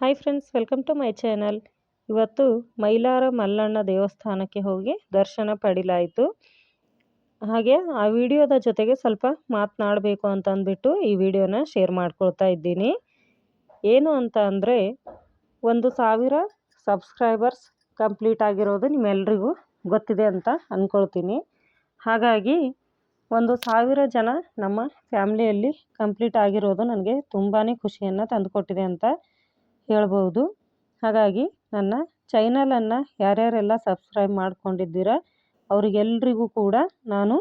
Hi friends welcome to my channel ಇವತ್ತು ಮೈಲಾರ ಮಲ್ಲಣ್ಣ ದೇವಸ್ಥಾನಕ್ಕೆ ಹೋಗಿ ದರ್ಶನ ಪಡಿಲಾಯಿತು. ಹಾಗೆ ಆ ವಿಡಿಯೋದ ಜೊತೆಗೆ ಸ್ವಲ್ಪ ಮಾತನಾಡಬೇಕು ಅಂತ ಅಂದ್ಬಿಟ್ಟು ಈ ವಿಡಿಯೋನ ಶೇರ್ ಮಾಡ್ಕೊಳ್ತಾ ಇದ್ದೀನಿ. ಏನು ಅಂತ ಅಂದರೆ, ಒಂದು ಸಾವಿರ ಸಬ್ಸ್ಕ್ರೈಬರ್ಸ್ ಕಂಪ್ಲೀಟ್ ಆಗಿರೋದು ನಿಮ್ಮೆಲ್ರಿಗೂ ಗೊತ್ತಿದೆ ಅಂತ ಅಂದ್ಕೊಳ್ತೀನಿ ಹಾಗಾಗಿ, ಒಂದು ಸಾವಿರ ಜನ ನಮ್ಮ ಫ್ಯಾಮಿಲಿಯಲ್ಲಿ ಕಂಪ್ಲೀಟ್ ಆಗಿರೋದು ನನಗೆ ತುಂಬಾ ಖುಷಿಯನ್ನು ತಂದುಕೊಟ್ಟಿದೆ ಅಂತ ಹೇಳ್ಬೋದು ಹಾಗಾಗಿ ನನ್ನ ಚೈನಲನ್ನು ಯಾರ್ಯಾರೆಲ್ಲ ಸಬ್ಸ್ಕ್ರೈಬ್ ಮಾಡ್ಕೊಂಡಿದ್ದೀರಾ, ಅವರಿಗೆಲ್ರಿಗೂ ಕೂಡ ನಾನು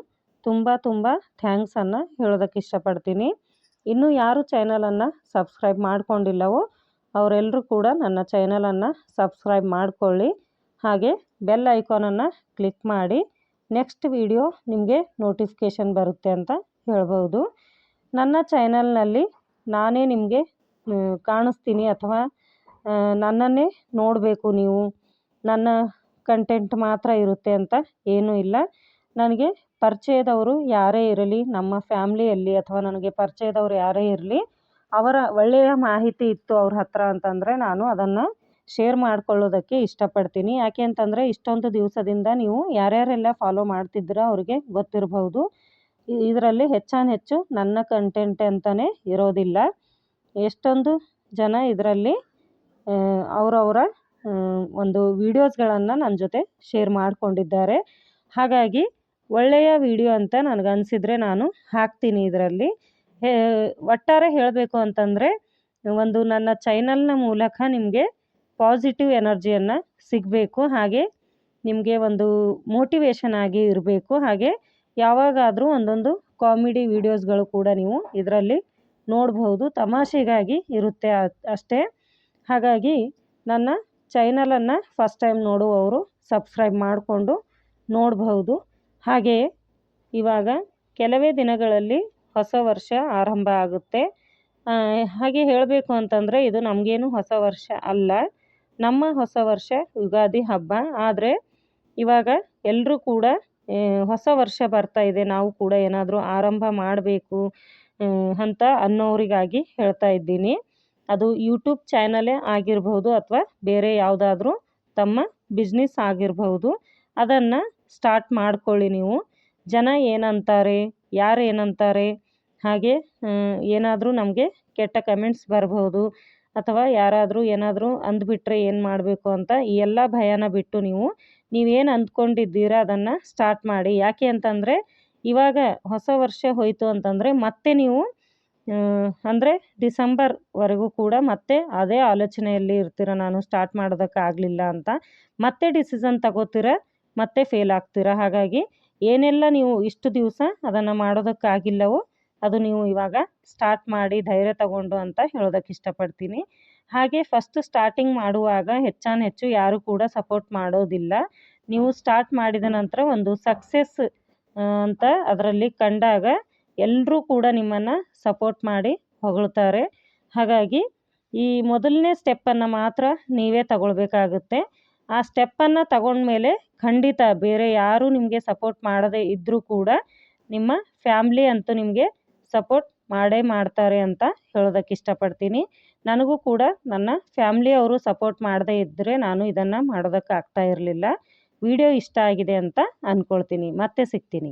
ತುಂಬ ತುಂಬ ಥ್ಯಾಂಕ್ಸನ್ನು ಹೇಳೋದಕ್ಕೆ ಇಷ್ಟಪಡ್ತೀನಿ. ಇನ್ನೂ ಯಾರು ಚಾನಲನ್ನು ಸಬ್ಸ್ಕ್ರೈಬ್ ಮಾಡ್ಕೊಂಡಿಲ್ಲವೋ ಅವರೆಲ್ಲರೂ ಕೂಡ ನನ್ನ ಚಾನಲನ್ನು ಸಬ್ಸ್ಕ್ರೈಬ್ ಮಾಡಿಕೊಳ್ಳಿ. ಹಾಗೆ ಬೆಲ್ ಐಕಾನನ್ನು ಕ್ಲಿಕ್ ಮಾಡಿ, ನೆಕ್ಸ್ಟ್ ವಿಡಿಯೋ ನಿಮಗೆ ನೋಟಿಫಿಕೇಷನ್ ಬರುತ್ತೆ ಅಂತ ಹೇಳ್ಬೋದು ನನ್ನ ಚಾನಲ್ನಲ್ಲಿ ನಾನೇ ನಿಮಗೆ ಕಾಣಿಸ್ತೀನಿ ಅಥವಾ ನನ್ನನ್ನೇ ನೋಡಬೇಕು ನೀವು. ನನ್ನ ಕಂಟೆಂಟ್ ಮಾತ್ರ ಇರುತ್ತೆ ಅಂತ ಏನೂ ಇಲ್ಲ. ನನಗೆ ಪರಿಚಯದವರು ಯಾರೇ ಇರಲಿ, ನಮ್ಮ ಫ್ಯಾಮ್ಲಿಯಲ್ಲಿ ಅಥವಾ ನನಗೆ ಪರಿಚಯದವ್ರು ಯಾರೇ ಇರಲಿ, ಅವರ ಒಳ್ಳೆಯ ಮಾಹಿತಿ ಇತ್ತು ಅವ್ರ ಹತ್ರ ಅಂತಂದರೆ ನಾನು ಅದನ್ನು ಶೇರ್ ಮಾಡ್ಕೊಳ್ಳೋದಕ್ಕೆ ಇಷ್ಟಪಡ್ತೀನಿ. ಯಾಕೆ ಅಂತಂದರೆ ಇಷ್ಟೊಂದು ದಿವಸದಿಂದ ನೀವು ಯಾರ್ಯಾರೆಲ್ಲ ಫಾಲೋ ಮಾಡ್ತಿದ್ದೀರೋ ಅವರಿಗೆ ಗೊತ್ತಿರಬಹುದು. ಇದರಲ್ಲಿ ಹೆಚ್ಚಾನ್ ಹೆಚ್ಚು ನನ್ನ ಕಂಟೆಂಟ್ ಅಂತಲೇ ಇರೋದಿಲ್ಲ. ಎಷ್ಟೊಂದು ಜನ ಇದರಲ್ಲಿ ಅವರವರ ಒಂದು ವೀಡಿಯೋಸ್ಗಳನ್ನು ನನ್ನ ಜೊತೆ ಶೇರ್ ಮಾಡಿಕೊಂಡಿದ್ದಾರೆ. ಹಾಗಾಗಿ ಒಳ್ಳೆಯ ವಿಡಿಯೋ ಅಂತ ನನಗನ್ಸಿದ್ರೆ ನಾನು ಹಾಕ್ತೀನಿ ಇದರಲ್ಲಿ. ಒಟ್ಟಾರೆ ಹೇಳಬೇಕು ಅಂತಂದರೆ, ಒಂದು ನನ್ನ ಚೈನಲ್ನ ಮೂಲಕ ನಿಮಗೆ ಪಾಸಿಟಿವ್ ಎನರ್ಜಿಯನ್ನು ಸಿಗಬೇಕು, ಹಾಗೆ ನಿಮಗೆ ಒಂದು ಮೋಟಿವೇಶನ್ ಆಗಿ ಇರಬೇಕು, ಹಾಗೆ ಯಾವಾಗಾದರೂ ಒಂದೊಂದು ಕಾಮಿಡಿ ವೀಡಿಯೋಸ್ಗಳು ಕೂಡ ನೀವು ಇದರಲ್ಲಿ ನೋಡಬಹುದು, ತಮಾಷೆಗಾಗಿ ಇರುತ್ತೆ ಅಷ್ಟೇ. ಹಾಗಾಗಿ ನನ್ನ ಚೈನಲನ್ನು ಫಸ್ಟ್ ಟೈಮ್ ನೋಡುವವರು ಸಬ್ಸ್ಕ್ರೈಬ್ ಮಾಡಿಕೊಂಡು ನೋಡಬಹುದು. ಹಾಗೆಯೇ ಇವಾಗ ಕೆಲವೇ ದಿನಗಳಲ್ಲಿ ಹೊಸ ವರ್ಷ ಆರಂಭ ಆಗುತ್ತೆ. ಹಾಗೆ ಹೇಳಬೇಕು ಅಂತಂದರೆ ಇದು ನಮಗೇನು ಹೊಸ ವರ್ಷ ಅಲ್ಲ. ನಮ್ಮ ಹೊಸ ವರ್ಷ ಯುಗಾದಿ ಹಬ್ಬ. ಆದರೆ ಇವಾಗ ಎಲ್ಲರೂ ಕೂಡ ಹೊಸ ವರ್ಷ ಬರ್ತಾ ಇದೆ, ನಾವು ಕೂಡ ಏನಾದರೂ ಆರಂಭ ಮಾಡಬೇಕು ಅಂತ ಅನ್ನೋರಿಗಾಗಿ ಹೇಳ್ತಾ ಇದ್ದೀನಿ. ಅದು ಯೂಟ್ಯೂಬ್ ಚಾನಲೇ ಆಗಿರ್ಬೋದು ಅಥವಾ ಬೇರೆ ಯಾವುದಾದ್ರೂ ತಮ್ಮ ಬಿಸ್ನೆಸ್ ಆಗಿರಬಹುದು ಅದನ್ನು ಸ್ಟಾರ್ಟ್ ಮಾಡ್ಕೊಳ್ಳಿ ನೀವು. ಜನ ಏನಂತಾರೆ, ಯಾರು ಏನಂತಾರೆ, ಹಾಗೆ ಏನಾದರೂ ನಮಗೆ ಕೆಟ್ಟ ಕಮೆಂಟ್ಸ್ ಬರ್ಬೋದು. ಅಥವಾ ಯಾರಾದರೂ ಏನಾದರೂ ಅಂದ್ಬಿಟ್ರೆ ಏನು ಮಾಡಬೇಕು ಅಂತ ಈ ಎಲ್ಲ ಭಯನ ಬಿಟ್ಟು ನೀವು, ನೀವೇನು ಅಂದ್ಕೊಂಡಿದ್ದೀರ ಅದನ್ನು ಸ್ಟಾರ್ಟ್ ಮಾಡಿ. ಯಾಕೆ ಅಂತಂದರೆ, ಇವಾಗ ಹೊಸ ವರ್ಷ ಹೋಯಿತು ಅಂತಂದರೆ ಮತ್ತೆ ನೀವು ಅಂದರೆ ಡಿಸೆಂಬರ್ವರೆಗೂ ಕೂಡ ಮತ್ತೆ ಅದೇ ಆಲೋಚನೆಯಲ್ಲಿ ಇರ್ತೀರ, ನಾನು ಸ್ಟಾರ್ಟ್ ಮಾಡೋದಕ್ಕಾಗಲಿಲ್ಲ ಅಂತ. ಮತ್ತೆ ಡಿಸಿಷನ್ ತಗೋತೀರ, ಮತ್ತೆ ಫೇಲ್ ಆಗ್ತೀರ. ಹಾಗಾಗಿ ಏನೆಲ್ಲ ನೀವು ಇಷ್ಟು ದಿವಸ ಅದನ್ನು ಮಾಡೋದಕ್ಕಾಗಿಲ್ಲವೋ ಅದು ನೀವು ಇವಾಗ ಸ್ಟಾರ್ಟ್ ಮಾಡಿ ಧೈರ್ಯ ತಗೊಂಡು ಅಂತ ಹೇಳೋದಕ್ಕೆ ಇಷ್ಟಪಡ್ತೀನಿ. ಹಾಗೆ ಫಸ್ಟ್ ಸ್ಟಾರ್ಟಿಂಗ್ ಮಾಡುವಾಗ ಹೆಚ್ಚಾನ್ ಹೆಚ್ಚು ಯಾರು ಕೂಡ ಸಪೋರ್ಟ್ ಮಾಡೋದಿಲ್ಲ. ನೀವು ಸ್ಟಾರ್ಟ್ ಮಾಡಿದ ನಂತರ ಒಂದು ಸಕ್ಸಸ್ ಅಂತ ಅದರಲ್ಲಿ ಕಂಡಾಗ ಎಲ್ಲರೂ ಕೂಡ ನಿಮ್ಮನ್ನು ಸಪೋರ್ಟ್ ಮಾಡಿ ಹೊಗಳ್ತಾರೆ. ಹಾಗಾಗಿ ಈ ಮೊದಲನೇ ಸ್ಟೆಪ್ಪನ್ನು ಮಾತ್ರ ನೀವೇ ತಗೊಳ್ಬೇಕಾಗುತ್ತೆ. ಆ ಸ್ಟೆಪ್ಪನ್ನು ತಗೊಂಡ್ಮೇಲೆ ಖಂಡಿತ ಬೇರೆ ಯಾರೂ ನಿಮಗೆ ಸಪೋರ್ಟ್ ಮಾಡದೇ ಇದ್ದರೂ ಕೂಡ ನಿಮ್ಮ ಫ್ಯಾಮ್ಲಿ ಅಂತೂ ನಿಮಗೆ ಸಪೋರ್ಟ್ ಮಾಡೇ ಮಾಡ್ತಾರೆ ಅಂತ ಹೇಳೋದಕ್ಕೆ ಇಷ್ಟಪಡ್ತೀನಿ. ನನಗೂ ಕೂಡ ನನ್ನ ಫ್ಯಾಮ್ಲಿಯವರು ಸಪೋರ್ಟ್ ಮಾಡದೇ ಇದ್ದರೆ ನಾನು ಇದನ್ನು ಮಾಡೋದಕ್ಕೆ ಆಗ್ತಾ ಇರಲಿಲ್ಲ. ವಿಡಿಯೋ ಇಷ್ಟ ಆಗಿದೆ ಅಂತ ಅಂದ್ಕೊಳ್ತೀನಿ ಮತ್ತೆ ಸಿಗ್ತೀನಿ.